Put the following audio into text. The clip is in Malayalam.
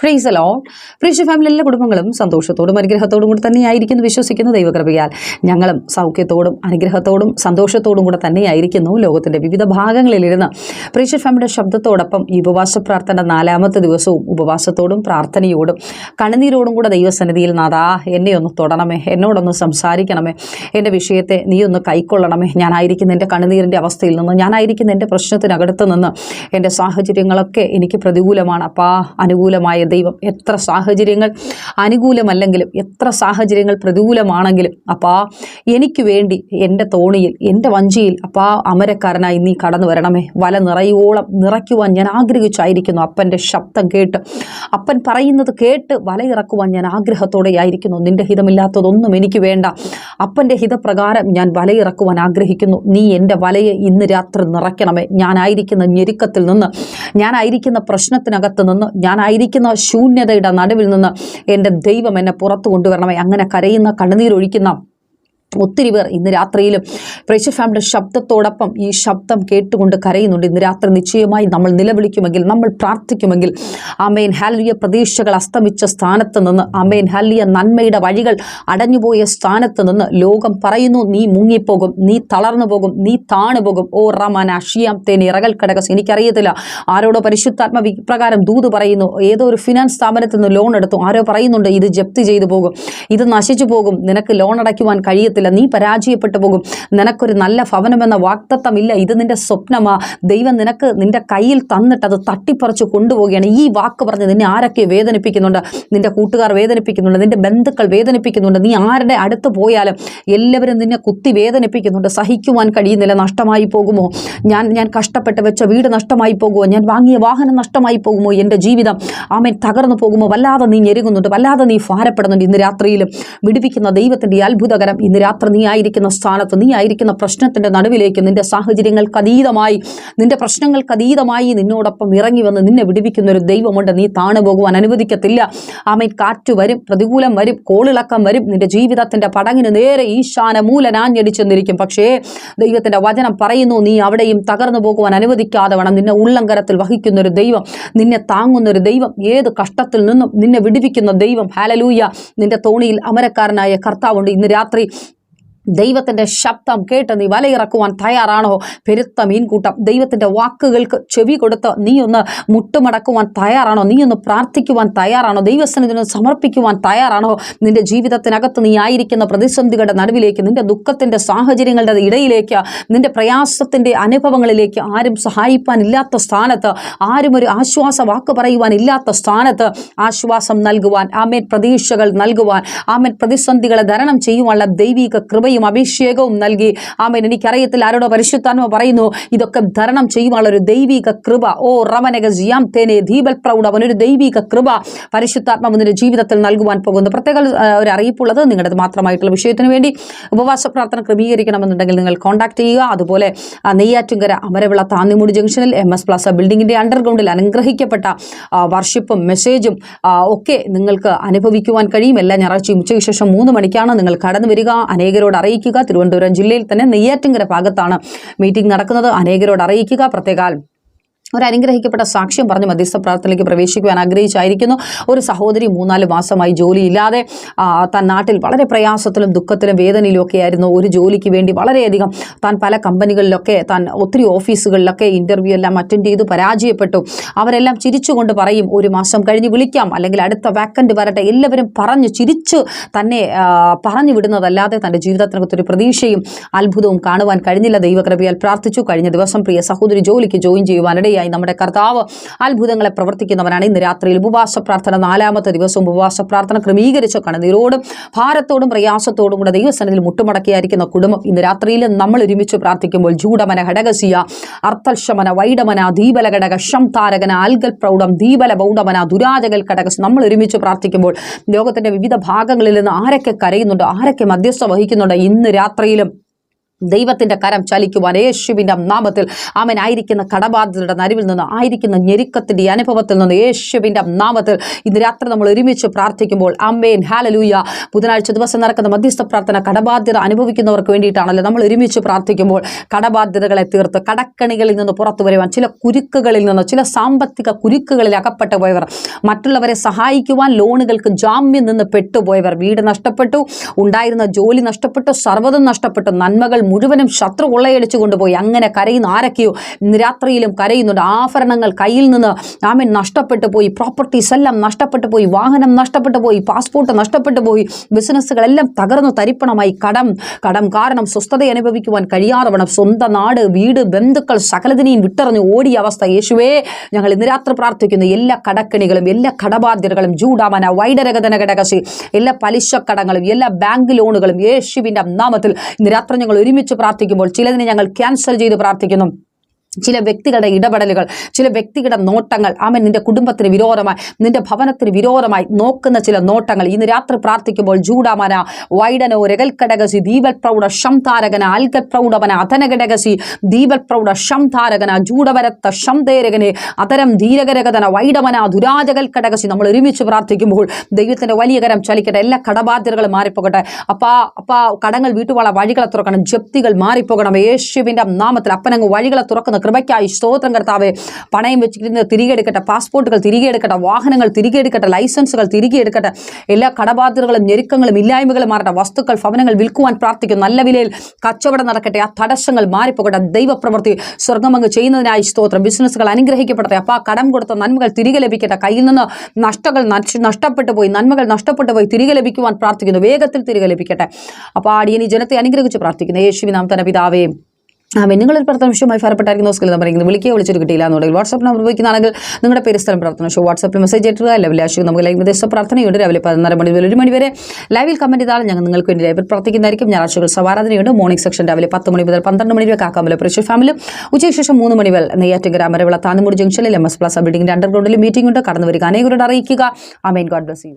ഫ്രൈസ് അലോ ഫ്രീഷ് ഫാമിലി എല്ലാ കുടുംബങ്ങളും സന്തോഷത്തോടും അനുഗ്രഹത്തോടും കൂടി തന്നെയായിരിക്കുന്നു വിശ്വസിക്കുന്ന ദൈവകൃപയാൽ. ഞങ്ങളും സൗഖ്യത്തോടും അനുഗ്രഹത്തോടും സന്തോഷത്തോടും കൂടെ തന്നെയായിരിക്കുന്നു ലോകത്തിന്റെ വിവിധ ഭാഗങ്ങളിലിരുന്ന്. ഫ്രീഷ് ഫാമിലിയുടെ ശബ്ദത്തോടൊപ്പം ഈ ഉപവാസ പ്രാർത്ഥന നാലാമത്തെ ദിവസവും ഉപവാസത്തോടും പ്രാർത്ഥനയോടും കണ്ണുനീരോടും കൂടെ ദൈവസന്നിധിയിൽ നാഥാ എന്നെ ഒന്ന് തൊടണമേ എന്നോടൊന്ന് സംസാരിക്കണമേ എന്റെ വിഷയത്തെ നീ ഒന്ന് കൈക്കൊള്ളണമേ. ഞാനായിരിക്കുന്ന എന്റെ കണ്ണുനീരിന്റെ അവസ്ഥയിൽ നിന്ന് ഞാനായിരിക്കുന്ന എന്റെ പ്രശ്നത്തിനകത്ത് നിന്ന് എന്റെ സാഹചര്യങ്ങളൊക്കെ എനിക്ക് പ്രതികൂലമാണ്. അപ്പാ അനുകൂലമായ ദൈവം എത്ര സാഹചര്യങ്ങൾ അനുകൂലമല്ലെങ്കിലും എത്ര സാഹചര്യങ്ങൾ പ്രതികൂലമാണെങ്കിലും അപ്പാ എനിക്ക് വേണ്ടി എന്റെ തോണിയിൽ എന്റെ വഞ്ചിയിൽ അപ്പാ അമരക്കാരനായി നീ കടന്നു വരണമേ. വല നിറയോളം നിറയ്ക്കുവാൻ ഞാൻ ആഗ്രഹിച്ചായിരിക്കുന്നു അപ്പന്റെ ശബ്ദം കേട്ട്. അപ്പൻ പറയുന്നത് കേട്ട് വല ഇറക്കുവാൻ ഞാൻ ആഗ്രഹത്തോടെ ആയിരിക്കുന്നു. നിന്റെ ഹിതമില്ലാത്തതൊന്നും എനിക്ക് വേണ്ട. അപ്പന്റെ ഹിതപ്രകാരം ഞാൻ വലയിറക്കുവാൻ ആഗ്രഹിക്കുന്നു. നീ എന്റെ വലയെ ഇന്ന് രാത്രി നിറയ്ക്കണമേ. ഞാനായിരിക്കുന്ന ഞെരുക്കത്തിൽ നിന്ന് ഞാനായിരിക്കുന്ന പ്രശ്നത്തിനകത്ത് നിന്ന് ഞാനായിരിക്കുന്ന ശൂന്യതയുടെ നടുവിൽ നിന്ന് എന്റെ ദൈവം എന്നെ പുറത്തു കൊണ്ടുവരണമേ. അങ്ങനെ കരയുന്ന കണ്ണുനീരൊഴിക്കുന്ന ഒത്തിരി പേർ ഇന്ന് രാത്രിയിലും പ്രേക്ഷ ഫാമിലിയുടെ ശബ്ദത്തോടൊപ്പം ഈ ശബ്ദം കേട്ടുകൊണ്ട് കരയുന്നുണ്ട്. ഇന്ന് രാത്രി നിശ്ചയമായി നമ്മൾ നിലവിളിക്കുമെങ്കിൽ നമ്മൾ പ്രാർത്ഥിക്കുമെങ്കിൽ അമേൻ ഹാലിയ പ്രതീക്ഷകൾ അസ്തമിച്ച സ്ഥാനത്ത് നിന്ന് അമേൻ ഹാലിയ നന്മയുടെ വഴികൾ അടഞ്ഞുപോയ സ്ഥാനത്ത് നിന്ന് ലോകം പറയുന്നു നീ മുങ്ങിപ്പോകും നീ തളർന്നു പോകും നീ താണു പോകും. ഓ റമാൻ അഷിയാം തേൻ ഇറകൽ കടകസ് എനിക്കറിയത്തില്ല. ആരോടോ പരിശുദ്ധാത്മ വിപ്രകാരം ദൂത് പറയുന്നു ഏതോ ഒരു ഫിനാൻസ് സ്ഥാപനത്തിൽ നിന്ന് ലോൺ എടുത്തു. ആരോ പറയുന്നുണ്ട് ഇത് ജപ്തി ചെയ്തു പോകും ഇത് നശിച്ചു പോകും നിനക്ക് ലോൺ അടയ്ക്കുവാൻ കഴിയത്തില്ല. നീ പരാജയപ്പെട്ടു പോകും. നിനക്കൊരു നല്ല ഭവനമെന്ന വാക്തത്വമില്ല. ഇത് നിന്റെ സ്വപ്നമാ. ദൈവം നിനക്ക് നിന്റെ കയ്യിൽ തന്നിട്ട് അത് തട്ടിപ്പറിച്ച് കൊണ്ടുപോവുകയാണ്. ഈ വാക്ക് പറഞ്ഞ് നിന്നെ ആരൊക്കെ വേദനിപ്പിക്കുന്നുണ്ട്? നിന്റെ കൂട്ടുകാർ വേദനിപ്പിക്കുന്നുണ്ട്. നിന്റെ ബന്ധുക്കൾ വേദനിപ്പിക്കുന്നുണ്ട്. നീ ആരുടെ അടുത്ത് പോയാലും എല്ലാവരും നിന്നെ കുത്തി വേദനിപ്പിക്കുന്നുണ്ട്. സഹിക്കുവാൻ കഴിയുന്നില്ല. നഷ്ടമായി പോകുമോ? ഞാൻ ഞാൻ കഷ്ടപ്പെട്ട് വെച്ച വീട് നഷ്ടമായി പോകുമോ? ഞാൻ വാങ്ങിയ വാഹനം നഷ്ടമായി പോകുമോ? എന്റെ ജീവിതം ആമേൻ തകർന്നു പോകുമോ? വല്ലാതെ നീ ഞെരുങ്ങുന്നുണ്ട്. വല്ലാതെ നീ ഭാരപ്പെടുന്നുണ്ട്. ഇന്ന് രാത്രിയിലും വിടിപ്പിക്കുന്ന ദൈവത്തിന്റെ അത്ഭുതകരം ഇന്ന് രാത്രി നീ ആയിരിക്കുന്ന സ്ഥാനത്ത് നീ ആയിരിക്കുന്ന പ്രശ്നത്തിന്റെ നടുവിലേക്ക് നിന്റെ സാഹചര്യങ്ങൾക്ക് അതീതമായി നിന്റെ പ്രശ്നങ്ങൾക്ക് അതീതമായി നിന്നോടൊപ്പം ഇറങ്ങി വന്ന് നിന്നെ വിടുവിക്കുന്ന ഒരു ദൈവമുണ്ട്. നീ താണു പോകുവാൻ അനുവദിക്കത്തില്ല. ആമേൻ. കാറ്റ് വരും പ്രതികൂലം വരും കോളിളക്കം വരും. നിന്റെ ജീവിതത്തിന്റെ പടങ്ങിന് നേരെ ഈശാന മൂലനാഞ്ഞടിച്ചെന്നിരിക്കും. പക്ഷേ ദൈവത്തിന്റെ വചനം പറയുന്നു നീ അവിടെയും തകർന്നു പോകുവാൻ അനുവദിക്കാതെ വേണം നിന്നെ ഉള്ളങ്കരത്തിൽ വഹിക്കുന്ന ഒരു ദൈവം നിന്നെ താങ്ങുന്ന ഒരു ദൈവം ഏത് കഷ്ടത്തിൽ നിന്നും നിന്നെ വിടുവിക്കുന്ന ദൈവം. ഹാലലൂയ നിന്റെ തോണിയിൽ അമരക്കാരനായ കർത്താവുണ്ട്. ഇന്ന് രാത്രി ദൈവത്തിന്റെ ശബ്ദം കേട്ട് നീ വലയിറക്കുവാൻ തയ്യാറാണോ? പെരുത്ത മീൻകൂട്ടം ദൈവത്തിന്റെ വാക്കുകൾക്ക് ചെവി കൊടുത്ത് നീ ഒന്ന് മുട്ടുമടക്കുവാൻ തയ്യാറാണോ? നീ ഒന്ന് പ്രാർത്ഥിക്കുവാൻ തയ്യാറാണോ? ദൈവസന്നിധിന് സമർപ്പിക്കുവാൻ തയ്യാറാണോ? നിന്റെ ജീവിതത്തിനകത്ത് നീ ആയിരിക്കുന്ന പ്രതിസന്ധികളുടെ നടുവിലേക്ക് നിന്റെ ദുഃഖത്തിന്റെ സാഹചര്യങ്ങളുടെ ഇടയിലേക്ക് നിന്റെ പ്രയാസത്തിന്റെ അനുഭവങ്ങളിലേക്ക് ആരും സഹായിപ്പാനില്ലാത്ത സ്ഥാനത്ത് ആരും ഒരു ആശ്വാസ വാക്ക് പറയുവാനില്ലാത്ത സ്ഥാനത്ത് ആശ്വാസം നൽകുവാൻ ആമേൻ പ്രതീക്ഷകൾ നൽകുവാൻ ആമേൻ പ്രതിസന്ധികളെ ധരണം ചെയ്യുവാനുള്ള ദൈവിക കൃപയും അഭിഷേകവും നൽകി. ആമേൻ. എനിക്കറിയത്തിൽ ആരോടോ പരിശുദ്ധാത്മ പറയുന്നു ഇതൊക്കെ ധരണം ചെയ്യുവാനുള്ള ഒരു ദൈവിക കൃപ. ഓ റമനക ജിയാം തേനെ ദീപൽ പ്രൗഢ അവനൊരു ദൈവിക കൃപ പരിശുദ്ധാത്മ നിന്റെ ജീവിതത്തിൽ നൽകുവാൻ പോകുന്നു. പ്രത്യേക ഒരു അറിയിപ്പുള്ളത് നിങ്ങളുടെ മാത്രമായിട്ടുള്ള വിഷയത്തിന് വേണ്ടി ഉപവാസ പ്രാർത്ഥന ക്രമീകരിക്കണമെന്നുണ്ടെങ്കിൽ നിങ്ങൾ കോൺടാക്ട് ചെയ്യുക. അതുപോലെ നെയ്യാറ്റുങ്കര അമരവിള താന്നിമൂടി ജംഗ്ഷനിൽ എം എസ് പ്ലാസ ബിൽഡിങ്ങിന്റെ അണ്ടർഗ്രൗണ്ടിൽ അനുഗ്രഹിക്കപ്പെട്ട വർഷിപ്പും മെസ്സേജും ഒക്കെ നിങ്ങൾക്ക് അനുഭവിക്കുവാൻ കഴിയും. എല്ലാ ഞായറാഴ്ചയും ഉച്ചയ്ക്ക് ശേഷം മൂന്ന് മണിക്കാണ് നിങ്ങൾ കടന്നു വരിക. അനേകരോട് അറിയിക്കുക. തിരുവനന്തപുരം ജില്ലയിൽ തന്നെ നെയ്യാറ്റിങ്കര ഭാഗത്താണ് മീറ്റിംഗ് നടക്കുന്നത്. അനേകരോട് അറിയിക്കുക. പ്രത്യേകാൽ ഒരു അനുഗ്രഹിക്കപ്പെട്ട സാക്ഷ്യം പറഞ്ഞ് മധ്യസ്ഥ പ്രാർത്ഥനയിലേക്ക് പ്രവേശിക്കുവാൻ ആഗ്രഹിച്ചായിരിക്കുന്നു. ഒരു സഹോദരി മൂന്നാൽ മാസമായി ജോലിയില്ലാതെ തൻ നാട്ടിൽ വളരെ പ്രയാസത്തിലും ദുഃഖത്തിലും വേദനയിലും ഒക്കെ ആയിരുന്നു. ഒരു ജോലിക്ക് വേണ്ടി വളരെയധികം താൻ പല കമ്പനികളിലൊക്കെ താൻ ഒത്തിരി ഓഫീസുകളിലൊക്കെ ഇന്റർവ്യൂ എല്ലാം അറ്റൻഡ് ചെയ്ത് പരാജയപ്പെട്ടു. അവരെല്ലാം ചിരിച്ചുകൊണ്ട് പറയും ഒരു മാസം കഴിഞ്ഞ് വിളിക്കാം. അല്ലെങ്കിൽ അടുത്ത വാക്കന്റ് വരട്ടെ. എല്ലാവരും പറഞ്ഞു ചിരിച്ച് തന്നെ പറഞ്ഞു വിടുന്നതല്ലാതെ തന്റെ ജീവിതത്തിനകത്തൊരു പ്രതീക്ഷയും അത്ഭുതവും കാണുവാൻ കഴിഞ്ഞില്ല. ദൈവകൃപയാൽ പ്രാർത്ഥിച്ചു. കഴിഞ്ഞ ദിവസം പ്രിയ സഹോദരി ജോലിക്ക് ജോയിൻ ചെയ്യുവാനിടയായി നമ്മുടെ കർത്താവ് അത്ഭുതങ്ങളെ പ്രവർത്തിക്കുന്നവനാണ്. ഇന്ന് രാത്രിയിൽ ഉപവാസ പ്രാർത്ഥന നാലാമത്തെ ദിവസം ഉപവാസ പ്രാർത്ഥന ക്രമീകരിച്ച കണനീരോടും ഭാരത്തോടും പ്രയാസത്തോടും കൂടെ ദൈവസനത്തിൽ മുട്ടുമടക്കിയായിരിക്കുന്ന കുടുംബം ഇന്ന് രാത്രിയിൽ നമ്മൾ ഒരുമിച്ച് പ്രാർത്ഥിക്കുമ്പോൾ ജൂഡമന ഘടകസിയ അർത്ഥശമന വൈഡമന ദീപല ഘടക ഷം താരകന ആൽഗൽ പ്രൗഢം ദീപല ബൗഡമന ദുരാജകൽ ഘടകസ് നമ്മൾ ഒരുമിച്ച് പ്രാർത്ഥിക്കുമ്പോൾ ലോകത്തിന്റെ വിവിധ ഭാഗങ്ങളിൽ നിന്ന് ആരൊക്കെ കരയുന്നുണ്ടോ ആരൊക്കെ മധ്യസ്ഥ വഹിക്കുന്നുണ്ടോ ഇന്ന് രാത്രിയിലും ദൈവത്തിന്റെ കരം ചലിക്കുവാൻ യേശുവിന്റെ നാമത്തിൽ അവൻ ആയിരിക്കുന്ന കടബാധ്യതയുടെ നരിവിൽ നിന്ന് ആയിരിക്കുന്ന ഞെരുക്കത്തിന്റെ അനുഭവത്തിൽ നിന്ന് യേശുവിന്റെ നാമത്തിൽ ഇന്ന് രാത്രി നമ്മൾ ഒരുമിച്ച് പ്രാർത്ഥിക്കുമ്പോൾ അമ്മേൻ ഹാലലൂയ ബുധനാഴ്ച ദിവസം നടക്കുന്ന മധ്യസ്ഥ പ്രാർത്ഥന കടബാധ്യത അനുഭവിക്കുന്നവർക്ക് വേണ്ടിയിട്ടാണല്ലോ നമ്മൾ ഒരുമിച്ച് പ്രാർത്ഥിക്കുമ്പോൾ കടബാധ്യതകളെ തീർത്ത് കടക്കണികളിൽ നിന്ന് പുറത്തു വരുവാൻ ചില കുരുക്കുകളിൽ നിന്ന് ചില സാമ്പത്തിക കുരുക്കുകളിൽ അകപ്പെട്ടു പോയവർ മറ്റുള്ളവരെ സഹായിക്കുവാൻ ലോണുകൾക്ക് ജാമ്യം നിന്ന് പെട്ടുപോയവർ വീട് നഷ്ടപ്പെട്ടു ഉണ്ടായിരുന്ന ജോലി നഷ്ടപ്പെട്ടു സർവതും നഷ്ടപ്പെട്ടു നന്മകൾ മുഴുവനും ശത്രു കൊള്ളയടിച്ചു കൊണ്ടുപോയി. അങ്ങനെ കരയുന്ന ആരൊക്കെയോ രാത്രിയിലും കരയുന്നുണ്ട്. ആഭരണങ്ങൾ കയ്യിൽ നിന്ന് ആമൻ നഷ്ടപ്പെട്ടു പോയി. പ്രോപ്പർട്ടീസ് എല്ലാം നഷ്ടപ്പെട്ടു പോയി. വാഹനം നഷ്ടപ്പെട്ടു പോയി. പാസ്പോർട്ട് നഷ്ടപ്പെട്ടു പോയി. ബിസിനസ്സുകളെല്ലാം തകർന്നു. തരിപ്പണമായി കടം കടം കാരണം സ്വസ്ഥത അനുഭവിക്കുവാൻ കഴിയാതെ വേണം സ്വന്തം നാട് വീട് ബന്ധുക്കൾ സകലതിനെയും വിട്ടെറിഞ്ഞു ഓടിയ അവസ്ഥ. യേശുവേ ഞങ്ങൾ ഇന്ന് രാത്രി പ്രാർത്ഥിക്കുന്നു. എല്ലാ കടക്കണികളും എല്ലാ കടബാധ്യതകളും ജൂഡാമന വൈഡരകതന ഘടകശി എല്ലാ പലിശക്കടങ്ങളും എല്ലാ ബാങ്ക് ലോണുകളും യേശുവിന്റെ നാമത്തിൽ ഇന്ന് രാത്രി ഞങ്ങൾ ഒരുമിച്ച് പ്രാർത്ഥിക്കുമ്പോൾ ചിലതിനെ ഞങ്ങൾ ക്യാൻസൽ ചെയ്ത് പ്രാർത്ഥിക്കുന്നു. ചില വ്യക്തികളുടെ ഇടപെടലുകൾ ചില വ്യക്തികളുടെ നോട്ടങ്ങൾ ആമൻ നിന്റെ കുടുംബത്തിന് വിരോധമായി നിന്റെ ഭവനത്തിന് വിരോധമായി നോക്കുന്ന ചില നോട്ടങ്ങൾ. ഇന്ന് രാത്രി പ്രാർത്ഥിക്കുമ്പോൾ ജൂഡാമന വൈഡനോ രകൽക്കടകസി ദീപൽ പ്രൗഢ ശംതാരകന അൽഗൽ പ്രൗഢവന അധനഘടകസി ദീപൽ പ്രൗഢ ശംതാരകന ജൂഡവരത്ത ശംതേരകനെ അതരം ധീരകരകതന വൈഡമന ദുരാജകൽ കടകസി നമ്മൾ ഒരുമിച്ച് പ്രാർത്ഥിക്കുമ്പോൾ ദൈവത്തിന്റെ വലിയ കരം ചലിക്കട്ടെ. എല്ലാ കടബാധ്യതകളും മാറിപ്പോകട്ടെ. അപ്പാ അപ്പാ കടങ്ങൾ വീട്ടുവാള വഴികളെ തുറക്കണം. ജപ്തികൾ മാറിപ്പോകണം. യേശുവിന്റെ നാമത്തിൽ അപ്പനങ്ങ് വഴികളെ തുറക്കുന്ന. കൃപയ്ക്കായി സ്തോത്രം കർത്താവെ. പണയം വെച്ചിരുന്ന് തിരികെ എടുക്കട്ടെ പാസ്പോർട്ടുകൾ തിരികെ എടുക്കട്ടെ വാഹനങ്ങൾ തിരികെ എടുക്കട്ടെ ലൈസൻസുകൾ തിരികെ എടുക്കട്ടെ എല്ലാ കടബാധ്യതകളും ഞെരുക്കങ്ങളും ഇല്ലായ്മകളും മാറട്ടെ വസ്തുക്കൾ ഭവനങ്ങൾ വിൽക്കുവാൻ പ്രാർത്ഥിക്കും നല്ല വിലയിൽ കച്ചവടം നടക്കട്ടെ ആ തടസ്സങ്ങൾ മാറിപ്പോകട്ടെ ദൈവപ്രവൃത്തി സ്വർഗമങ്ങ് ചെയ്യുന്നതിനായി സ്തോത്രം. ബിസിനസ്സുകൾ അനുഗ്രഹിക്കപ്പെടട്ടെ അപ്പോൾ ആ കടം കൊടുത്ത നന്മകൾ തിരികെ ലഭിക്കട്ടെ കയ്യിൽ നിന്ന് നഷ്ടങ്ങൾ നഷ്ട- നഷ്ടപ്പെട്ടു പോയി നന്മകൾ നഷ്ടപ്പെട്ടു പോയി തിരികെ ലഭിക്കുവാൻ പ്രാർത്ഥിക്കുന്നു. വേഗത്തിൽ തിരികെ ലഭിക്കട്ടെ. അപ്പോൾ അടിയനി ജനത്തെ അനുഗ്രഹിച്ച് പ്രാർത്ഥിക്കുന്നു. യേശുവിനാം തന്നെ പിതാവേ. ആമേ നിങ്ങളൊരു പ്രവർത്തന വിഷയമായി ഫലപ്പെട്ടായിരിക്കുന്ന സ്കിൽ നമ്പർ ഇങ്ങനെ വിളിക്കുക വിളിച്ചിട്ട് കിട്ടിയില്ല എന്നുണ്ടെങ്കിൽ വാട്സ്ആപ്പ് നമ്പർ ഉപയോഗിക്കുന്നതാണെങ്കിൽ നിങ്ങളുടെ പേര് സ്ഥലം പ്രാർത്ഥന ഷോ വാട്സ്ആപ്പിൽ മെസ്സേജ് ഇട്ടുക ലൈവിലെ ആശയം നമുക്ക് ലൈവ് ദിവസം പ്രാർത്ഥനയുണ്ട്. രാവിലെ പതിനൊന്നര മണി മുതൽ ഒരു മണി വരെ ലൈവിൽ കമന്റ് ചെയ്താൽ ഞങ്ങൾ നിങ്ങൾക്ക് വേണ്ടി ലൈവിൽ പ്രാർത്ഥിക്കുന്നതായിരിക്കും. ഞായറാഴ്ചകൾ സവാരാധനയുണ്ട് മോർണിംഗ് സെക്ഷൻ രാവിലെ പത്ത് മണി മുതൽ പന്ത്രണ്ട് മണി വരെ കാക്കാമല പ്രഷർ ഫാമിലി ഉച്ചയ്ക്ക് ശേഷം മൂന്ന് മണി വരെ നെയ്യാറ്റിങ്കര അമരവിള താന്നുമൂടി ജംഗ്ഷനിൽ എം എസ് പ്ലസ് ബിൽഡിംഗിന്റെ അണ്ടർഗ്രൗണ്ടിൽ മീറ്റിംഗ് ഉണ്ട്. കടന്നു വരിക. അനേകരോട് അറിയിക്കുക. Amen God bless you